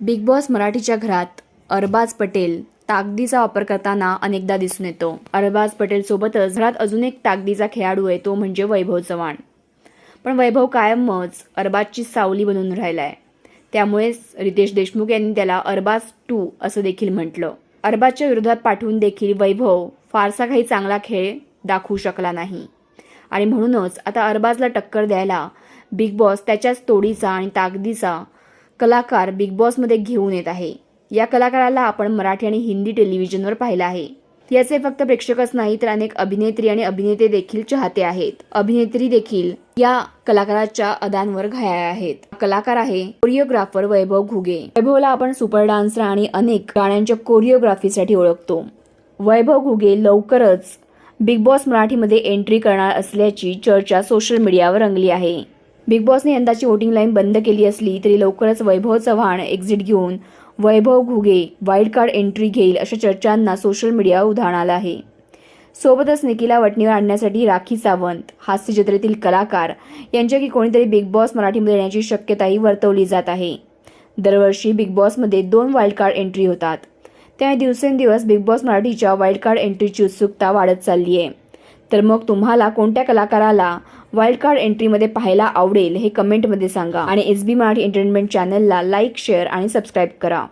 Big Boss मराठीच्या घरात अरबाज पटेल ताकदीचा वापर करताना अनेकदा दिसून येतो. अरबाज पटेल सोबतच घरात अजून एक ताकदीचा खेळाडू आहे तो म्हणजे वैभव चव्हाण. पण वैभव कायमच अरबाजची सावली बनून राहिलाय. त्यामुळेच रितेश देशमुख यांनी त्याला अरबाज टू असं देखील म्हटलं. अरबाजच्या विरोधात पाठवून देखील वैभव फारसा काही चांगला खेळ दाखवू शकला नाही. आणि म्हणूनच आता अरबाजला टक्कर द्यायला बिग बॉस त्याच्याच तोडीचा आणि ताकदीचा कलाकार बिग बॉसमध्ये घेऊन येत आहे. या कलाकाराला आपण मराठी आणि हिंदी टेलिव्हिजनवर पाहिलं आहे. याचे फक्त प्रेक्षकच नाही तर अनेक अभिनेत्री आणि अभिनेते देखील चाहते आहेत. अभिनेत्री देखील या कलाकाराच्या अदांवर घाया आहेत. कलाकार आहे कोरिओग्राफर वैभव घुगे. वैभवला आपण सुपर डान्सर आणि अनेक गाण्यांच्या कोरिओग्राफीसाठी ओळखतो. वैभव घुगे लवकरच बिग बॉस मराठीमध्ये एंट्री करणार असल्याची चर्चा सोशल मीडियावर रंगली आहे. बिग बॉसने यंदाची वोटिंग लाईन बंद केली असली तरी लवकरच वैभव चव्हाण एक्झिट घेऊन Vaibhav Ghuge wild card entry घेईल अशा चर्चांना सोशल मीडियावर उधाण आलं आहे. सोबतच निकिला वटणीवर आणण्यासाठी राखी सावंत हास्य जत्रेतील कलाकार की कोणीतरी बिग बॉस मराठीमध्ये येण्याची शक्यताही वर्तवली जात आहे. दरवर्षी बिग बॉसमध्ये दोन वाईल्ड कार्ड एंट्री होतात. त्यामुळे दिवसेंदिवस बिग बॉस मराठीच्या वाईल्ड कार्ड एंट्रीची उत्सुकता वाढत चालली आहे तर मग तुम्हाला कोणत्या कलाकाराला वाईल्ड कार्ड एंट्रीमध्ये पाहायला आवडेल हे कमेंटमध्ये सांगा. आणि एस बी मराठी एंटरटेनमेंट चॅनलला लाईक शेअर आणि सबस्क्राईब करा.